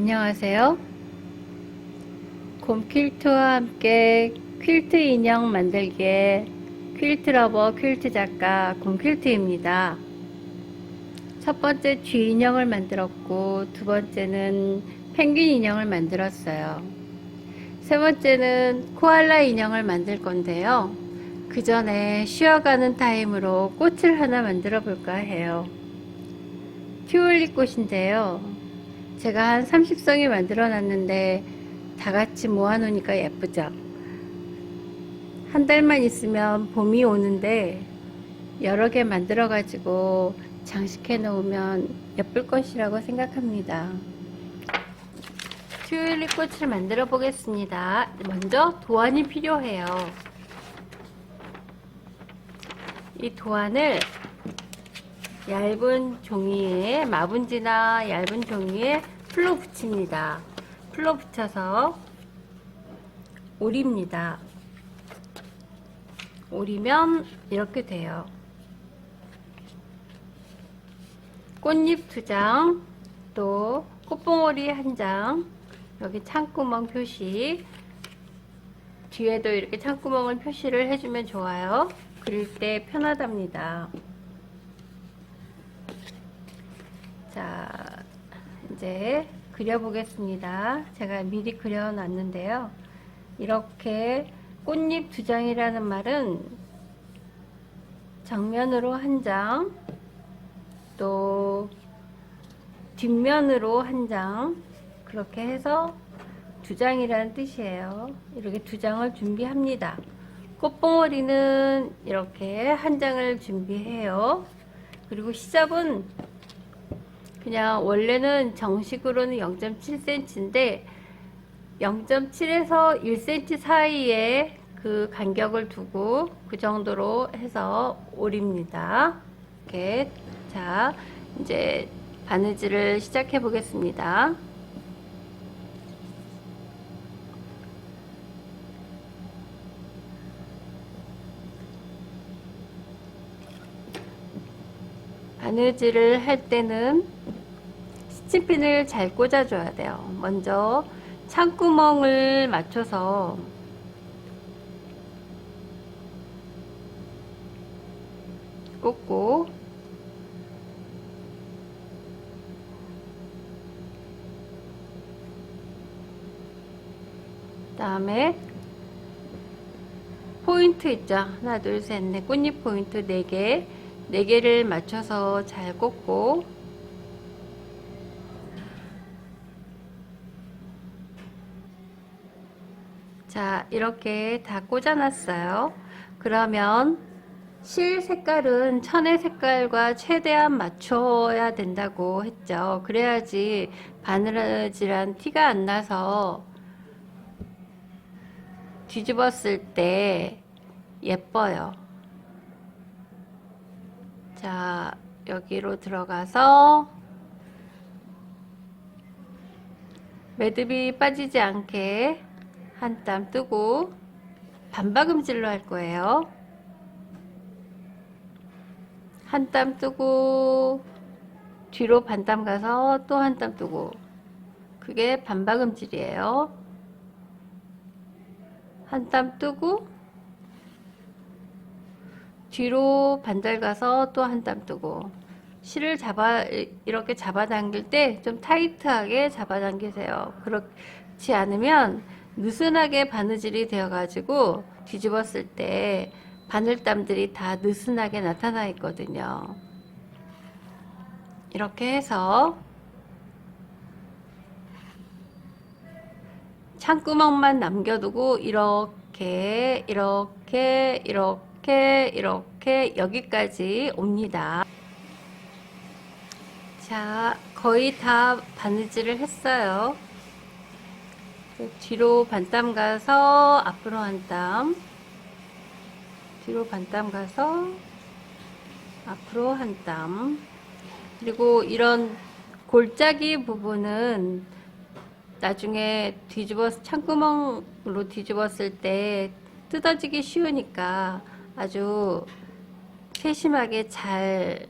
안녕하세요. 곰퀼트와 함께 퀼트 인형 만들기의 퀼트 러버 퀼트 작가 곰퀼트입니다. 첫 번째 쥐 인형을 만들었고 두 번째는 펭귄 인형을 만들었어요. 세 번째는 코알라 인형을 만들 건데요. 그 전에 쉬어가는 타임으로 꽃을 하나 만들어 볼까 해요. 튤립 꽃인데요. 제가 한 30송이 만들어 놨는데 다 같이 모아 놓으니까 예쁘죠? 한 달만 있으면 봄이 오는데 여러 개 만들어 가지고 장식해 놓으면 예쁠 것이라고 생각합니다. 튤립 꽃을 만들어 보겠습니다. 먼저 도안이 필요해요. 이 도안을 얇은 종이에 마분지나 얇은 종이에 풀로 붙입니다. 풀로 붙여서 오립니다. 오리면 이렇게 돼요. 꽃잎 두 장, 또 꽃봉오리 한 장, 여기 창구멍 표시, 뒤에도 이렇게 창구멍을 표시를 해주면 좋아요. 그릴 때 편하답니다. 자, 이제 그려보겠습니다. 제가 미리 그려놨는데요. 이렇게 꽃잎 두 장이라는 말은 정면으로 한 장, 또 뒷면으로 한 장, 그렇게 해서 두 장이라는 뜻이에요. 이렇게 두 장을 준비합니다. 꽃봉오리는 이렇게 한 장을 준비해요. 그리고 시접은 그냥 원래는 정식으로는 0.7cm인데 0.7에서 1cm 사이에 그 간격을 두고 그 정도로 해서 오립니다. 이렇게 자 이제 바느질을 시작해 보겠습니다. 바느질을 할 때는 스티핀을 잘 꽂아줘야 돼요. 먼저 창구멍을 맞춰서 꽂고 다음에 포인트 있죠. 하나, 둘, 셋, 넷. 꽃잎 포인트 4개. 4개를 맞춰서 잘 꽂고 자, 이렇게 다 꽂아놨어요. 그러면 실 색깔은 천의 색깔과 최대한 맞춰야 된다고 했죠. 그래야지 바느질한 티가 안 나서 뒤집었을 때 예뻐요. 자, 여기로 들어가서 매듭이 빠지지 않게 한 땀 뜨고 반박음질로 할 거예요. 한 땀 뜨고 뒤로 반땀 가서 또 한 땀 뜨고 그게 반박음질이에요. 한 땀 뜨고 뒤로 반달 가서 또 한 땀 뜨고 실을 잡아 이렇게 잡아당길 때 좀 타이트하게 잡아당기세요. 그렇지 않으면 느슨하게 바느질이 되어 가지고 뒤집었을 때 바늘땀들이 다 느슨하게 나타나 있거든요. 이렇게 해서 창구멍만 남겨두고 이렇게 이렇게 이렇게 이렇게 여기까지 옵니다. 자, 거의 다 바느질을 했어요. 뒤로 반땀 가서 앞으로 한 땀, 뒤로 반땀 가서 앞으로 한 땀. 그리고 이런 골짜기 부분은 나중에 뒤집어 창구멍으로 뒤집었을 때 뜯어지기 쉬우니까 아주 세심하게 잘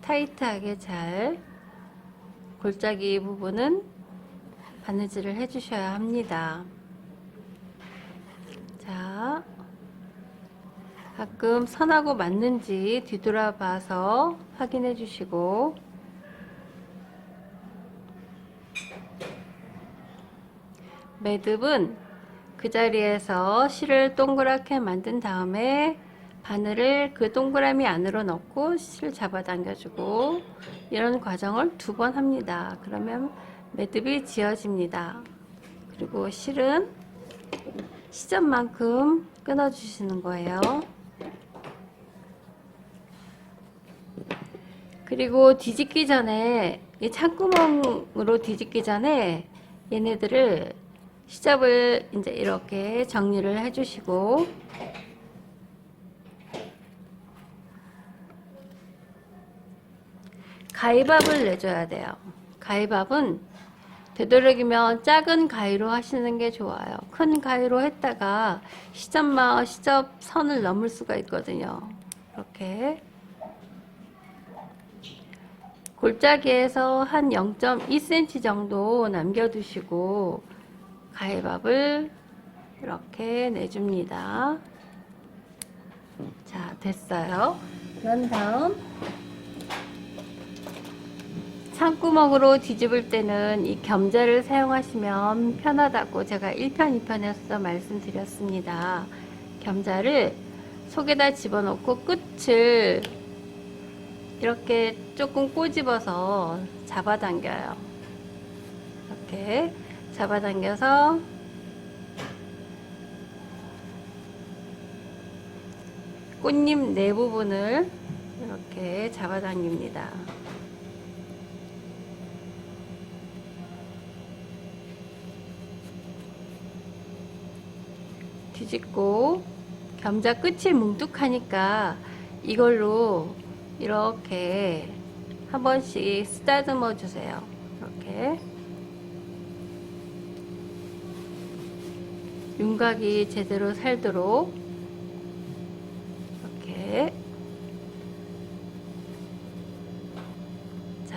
타이트하게 잘 골짜기 부분은 바느질을 해주셔야 합니다. 자, 가끔 선하고 맞는지 뒤돌아봐서 확인해 주시고 매듭은 그 자리에서 실을 동그랗게 만든 다음에 바늘을 그 동그라미 안으로 넣고 실을 잡아당겨주고 이런 과정을 두 번 합니다. 그러면 매듭이 지어집니다. 그리고 실은 시접만큼 끊어주시는 거예요. 그리고 뒤집기 전에 이 창구멍으로 뒤집기 전에 얘네들을 시접을 이제 이렇게 정리를 해주시고 가위밥을 내줘야 돼요. 가위밥은 되도록이면 작은 가위로 하시는 게 좋아요. 큰 가위로 했다가 시접만 시접 선을 넘을 수가 있거든요. 이렇게 골짜기에서 한 0.2cm 정도 남겨두시고 가위밥을 이렇게 내줍니다. 자, 됐어요. 그런 다음 창구멍으로 뒤집을 때는 이 겸자를 사용하시면 편하다고 제가 1편, 2편에서 말씀드렸습니다. 겸자를 속에다 집어넣고 끝을 이렇게 조금 꼬집어서 잡아당겨요. 이렇게 잡아당겨서 꽃잎 내 부분을 이렇게 잡아당깁니다. 뒤집고 겸자 끝이 뭉툭하니까 이걸로 이렇게 한 번씩 쓰다듬어 주세요. 이렇게 윤곽이 제대로 살도록 이렇게 자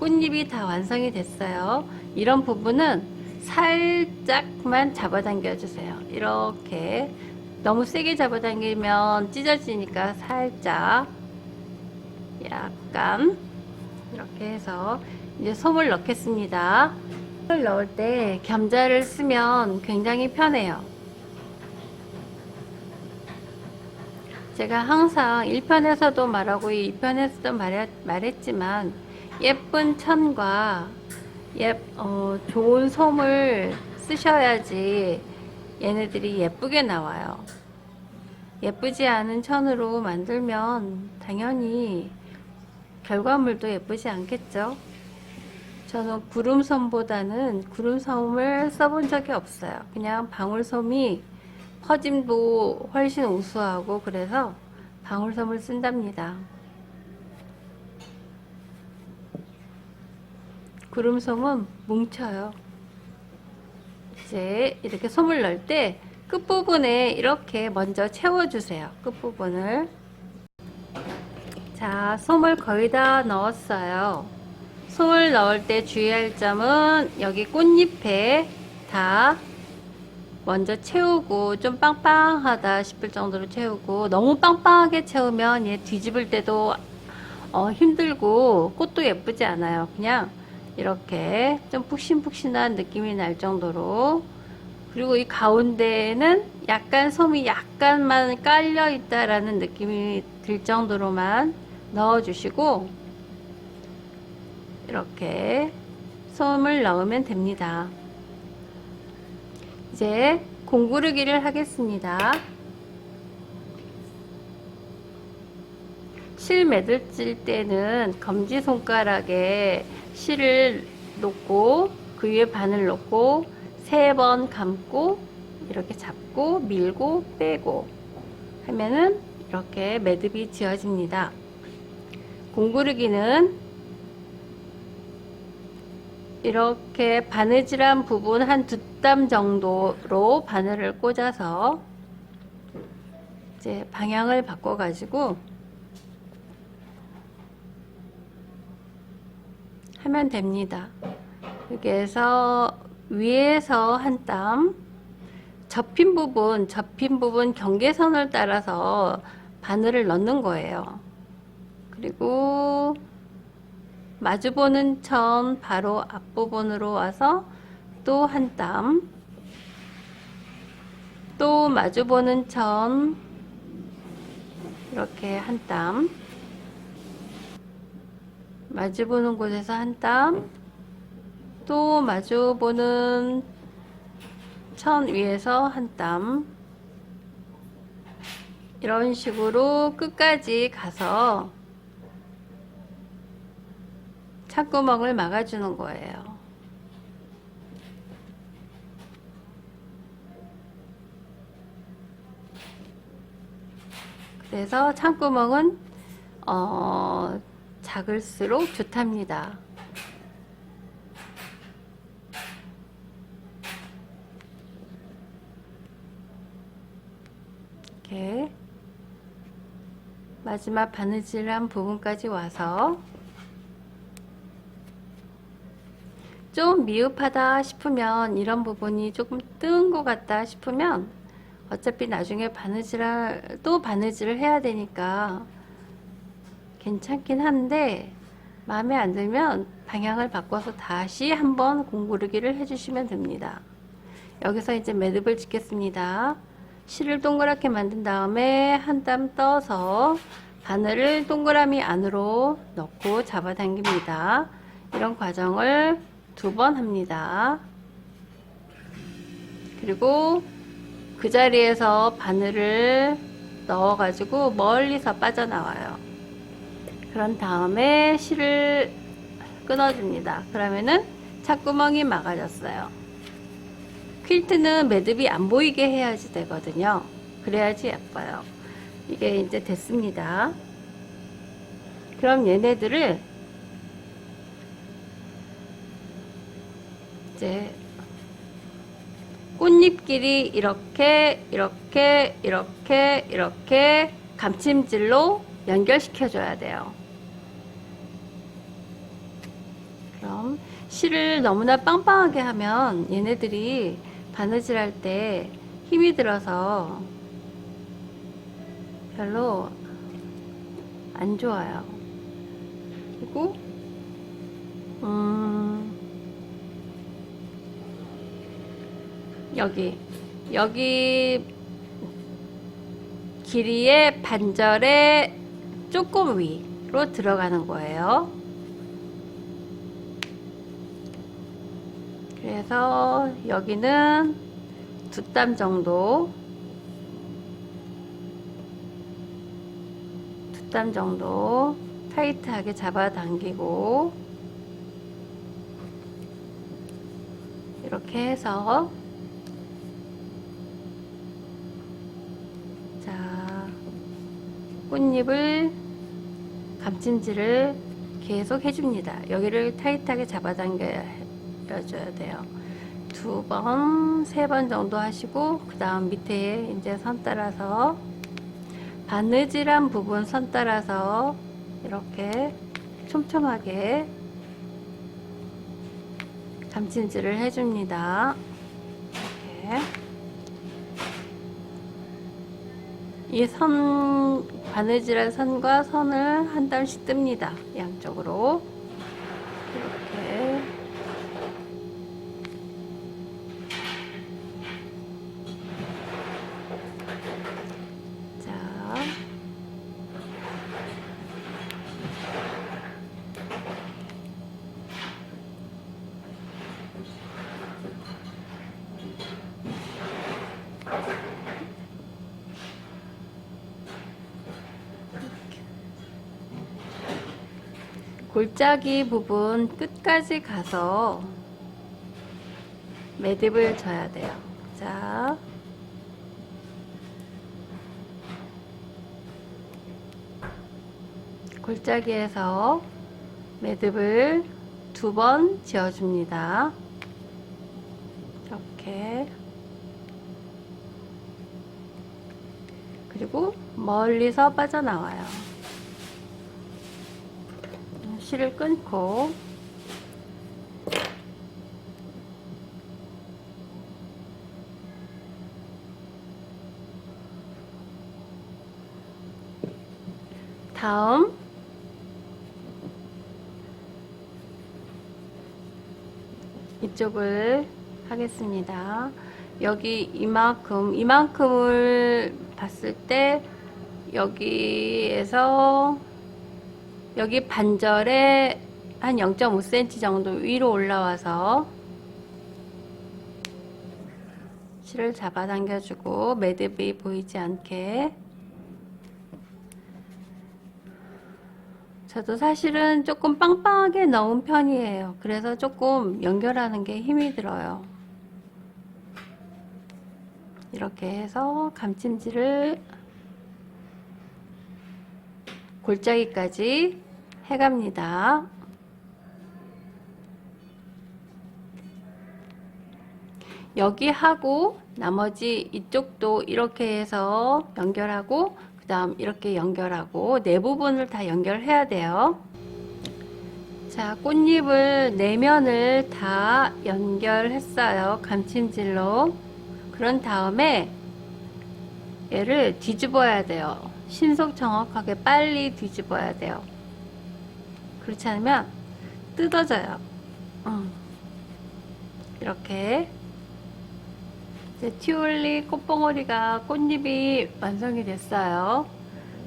꽃잎이 다 완성이 됐어요. 이런 부분은 살짝만 잡아당겨 주세요. 이렇게 너무 세게 잡아당기면 찢어지니까 살짝 약간 이렇게 해서 이제 솜을 넣겠습니다. 솜을 넣을 때 겸자를 쓰면 굉장히 편해요. 제가 항상 1편에서도 말하고 2편에서도 말했, 말했지만 예쁜 천과 예, 어, 좋은 솜을 쓰셔야지 얘네들이 예쁘게 나와요. 예쁘지 않은 천으로 만들면 당연히 결과물도 예쁘지 않겠죠. 저는 구름솜보다는 구름솜을 써본 적이 없어요. 그냥 방울솜이 퍼짐도 훨씬 우수하고 그래서 방울솜을 쓴답니다. 구름솜은 뭉쳐요. 이제 이렇게 솜을 넣을 때 끝부분에 이렇게 먼저 채워주세요. 끝부분을. 자, 솜을 거의 다 넣었어요. 솜을 넣을 때 주의할 점은 여기 꽃잎에 다 먼저 채우고 좀 빵빵하다 싶을 정도로 채우고 너무 빵빵하게 채우면 얘 뒤집을 때도 어, 힘들고 꽃도 예쁘지 않아요. 그냥 이렇게 좀 푹신푹신한 느낌이 날 정도로 그리고 이 가운데에는 약간 솜이 약간만 깔려 있다라는 느낌이 들 정도로만 넣어 주시고 이렇게 솜을 넣으면 됩니다. 이제 공구르기를 하겠습니다. 실 매듭질 때는 검지손가락에 실을 놓고 그 위에 바늘 놓고 세 번 감고 이렇게 잡고 밀고 빼고 하면은 이렇게 매듭이 지어집니다. 공구르기는 이렇게 바느질한 부분 한 두 땀 정도로 바늘을 꽂아서 이제 방향을 바꿔 가지고 하면 됩니다. 여기에서 위에서 한 땀, 접힌 부분, 접힌 부분 경계선을 따라서 바늘을 넣는 거예요. 그리고 마주보는 천 바로 앞부분으로 와서 또 한 땀, 또 마주보는 천 이렇게 한 땀, 마주보는 곳에서 한 땀, 또 마주보는 천 위에서 한 땀, 이런 식으로 끝까지 가서 창구멍을 막아주는 거예요. 그래서 창구멍은 어, 작을수록 좋답니다. 이렇게 마지막 바느질한 부분까지 와서 좀 미흡하다 싶으면 이런 부분이 조금 뜬 것 같다 싶으면 어차피 나중에 바느질을 또 바느질을 해야 되니까 괜찮긴 한데 마음에 안 들면 방향을 바꿔서 다시 한번 공구르기를 해주시면 됩니다. 여기서 이제 매듭을 짓겠습니다. 실을 동그랗게 만든 다음에 한 땀 떠서 바늘을 동그라미 안으로 넣고 잡아당깁니다. 이런 과정을 두 번 합니다. 그리고 그 자리에서 바늘을 넣어가지고 멀리서 빠져나와요. 그런 다음에 실을 끊어줍니다. 그러면은 착구멍이 막아졌어요. 퀼트는 매듭이 안 보이게 해야지 되거든요. 그래야지 예뻐요. 이게 이제 됐습니다. 그럼 얘네들을 이제 꽃잎끼리 이렇게 이렇게 이렇게 이렇게 감침질로 연결시켜 줘야 돼요. 그럼 실을 너무나 빵빵하게 하면 얘네들이 바느질 할 때 힘이 들어서 별로 안 좋아요. 그리고 음 여기 여기 길이의 반절의 조금 위로 들어가는 거예요. 그래서 여기는 두 땀 정도 두 땀 정도 타이트하게 잡아당기고 이렇게 해서 자 꽃잎을 감침질을 계속 해줍니다. 여기를 타이트하게 잡아당겨야 줘야 돼요. 두 번, 세 번 정도 하시고 그 다음 밑에 이제 선 따라서 바느질한 부분 선 따라서 이렇게 촘촘하게 감침질을 해줍니다. 이렇게 이선 바느질한 선과 선을 한 땀씩 뜹니다. 양쪽으로 이렇게 자 골짜기 부분 끝까지 가서 매듭을 져야 돼요. 자, 골짜기에서 매듭을 두 번 지어줍니다. 이렇게. 그리고 멀리서 빠져나와요. 실을 끊고 다음 이쪽을 하겠습니다. 여기 이만큼 이만큼을 봤을 때 여기에서 여기 반절에 한 0.5cm 정도 위로 올라와서 실을 잡아당겨주고 매듭이 보이지 않게 저도 사실은 조금 빵빵하게 넣은 편이에요. 그래서 조금 연결하는 게 힘이 들어요. 이렇게 해서 감찜질을 골짜기까지 해갑니다. 여기 하고 나머지 이쪽도 이렇게 해서 연결하고 그 다음 이렇게 연결하고 네 부분을 다 연결해야 돼요. 자, 꽃잎을 내면을 다 연결했어요. 감침질로. 그런 다음에 얘를 뒤집어야 돼요. 신속 정확하게 빨리 뒤집어야 돼요. 그렇지 않으면 뜯어져요. 음. 이렇게 이제 튜올립 꽃봉오리가 꽃잎이 완성이 됐어요.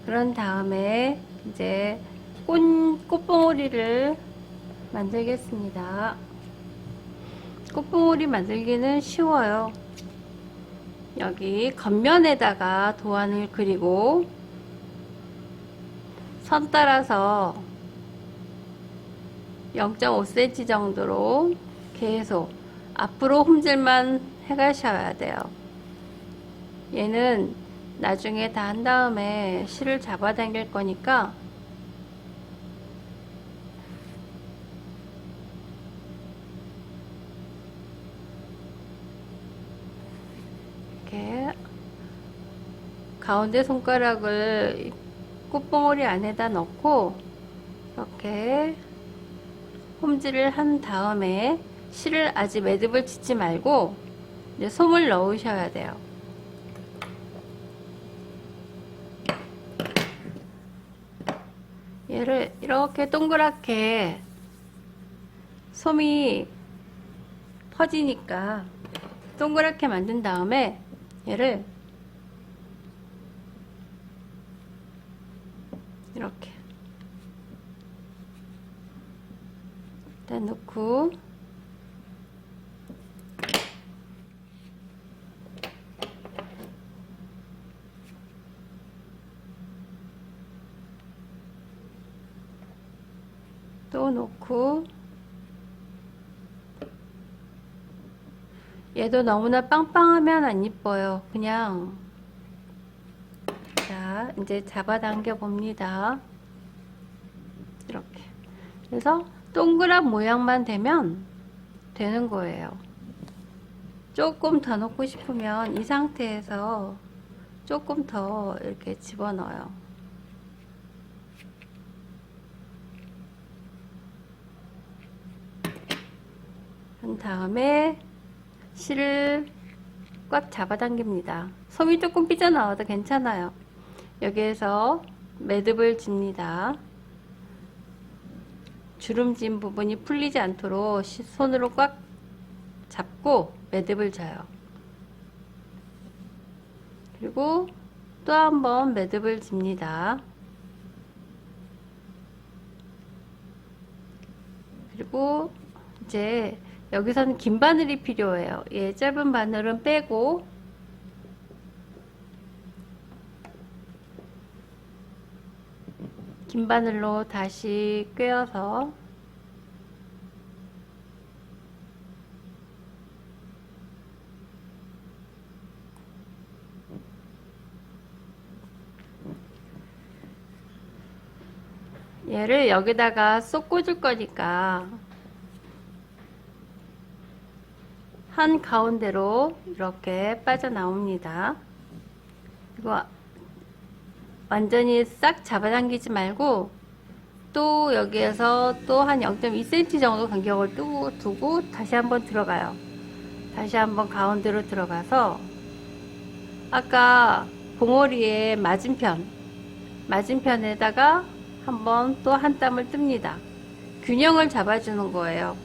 그런 다음에 이제 꽃, 꽃봉오리를 만들겠습니다. 꽃봉오리 만들기는 쉬워요. 여기 겉면에다가 도안을 그리고 선 따라서 0.5cm 정도로 계속 앞으로 홈질만 해가셔야 돼요. 얘는 나중에 다 한 다음에 실을 잡아당길 거니까 이렇게 가운데 손가락을 꽃봉오리 안에다 넣고 이렇게 홈질을 한 다음에 실을 아직 매듭을 짓지 말고 이제 솜을 넣으셔야 돼요. 얘를 이렇게 동그랗게 솜이 퍼지니까 동그랗게 만든 다음에 얘를 이렇게 일단 넣고 또 놓고 얘도 너무나 빵빵하면 안 이뻐요. 그냥 자 이제 잡아당겨 봅니다. 이렇게 그래서 동그란 모양만 되면 되는 거예요. 조금 더 넣고 싶으면 이 상태에서 조금 더 이렇게 집어넣어요. 한 다음에 실을 꽉 잡아당깁니다. 솜이 조금 삐져나와도 괜찮아요. 여기에서 매듭을 집니다. 주름진 부분이 풀리지 않도록 시- 손으로 꽉 잡고 매듭을 져요. 그리고 또 한 번 매듭을 집니다. 그리고 이제 여기서는 긴 바늘이 필요해요. 예, 짧은 바늘은 빼고 긴 바늘로 다시 꿰어서 얘를 여기다가 쏙 꽂을 거니까 한 가운데로 이렇게 빠져나옵니다. 이거 완전히 싹 잡아당기지 말고 또 여기에서 또 한 0.2cm 정도 간격을 두고, 두고 다시 한번 들어가요. 다시 한번 가운데로 들어가서 아까 봉오리의 맞은편 맞은편에다가 한번 또 한 땀을 뜹니다. 균형을 잡아주는 거예요.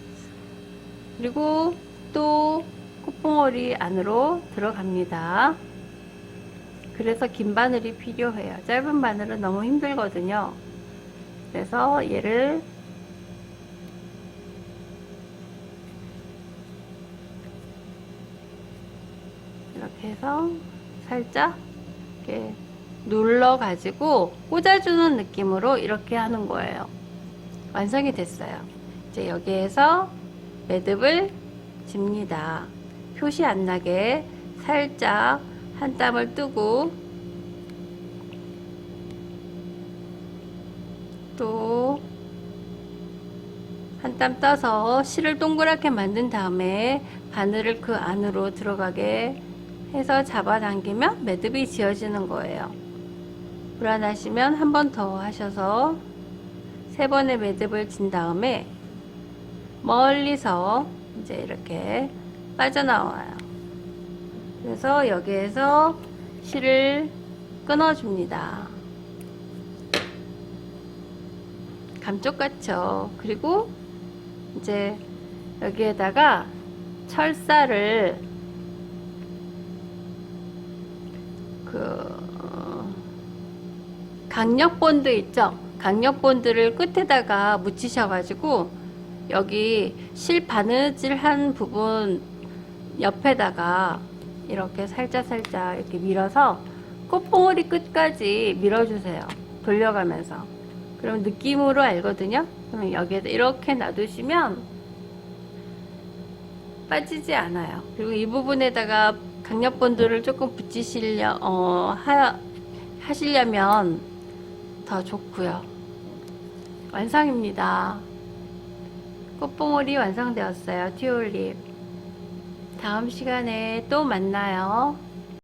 그리고 또 콧봉오리 안으로 들어갑니다. 그래서 긴 바늘이 필요해요. 짧은 바늘은 너무 힘들거든요. 그래서 얘를 이렇게 해서 살짝 이렇게 눌러 가지고 꽂아주는 느낌으로 이렇게 하는 거예요. 완성이 됐어요. 이제 여기에서 매듭을 집니다. 표시 안 나게 살짝 한 땀을 뜨고 또 한 땀 떠서 실을 동그랗게 만든 다음에 바늘을 그 안으로 들어가게 해서 잡아당기면 매듭이 지어지는 거예요. 불안하시면 한 번 더 하셔서 세 번의 매듭을 진 다음에 멀리서 이제 이렇게 빠져나와요. 그래서 여기에서 실을 끊어줍니다. 감쪽 같죠? 그리고 이제 여기에다가 철사를 그 어, 강력 본드 있죠? 강력 본드를 끝에다가 묻히셔 가지고 여기 실 바느질한 부분 옆에다가 이렇게 살짝 살짝 이렇게 밀어서 꽃봉오리 끝까지 밀어주세요. 돌려가면서. 그럼 느낌으로 알거든요. 그러면 여기에다 이렇게 놔두시면 빠지지 않아요. 그리고 이 부분에다가 강력 본드를 조금 붙이시려 어, 하, 하시려면 더 좋고요. 완성입니다. 꽃봉오리 완성되었어요. 튜올립. 다음 시간에 또 만나요.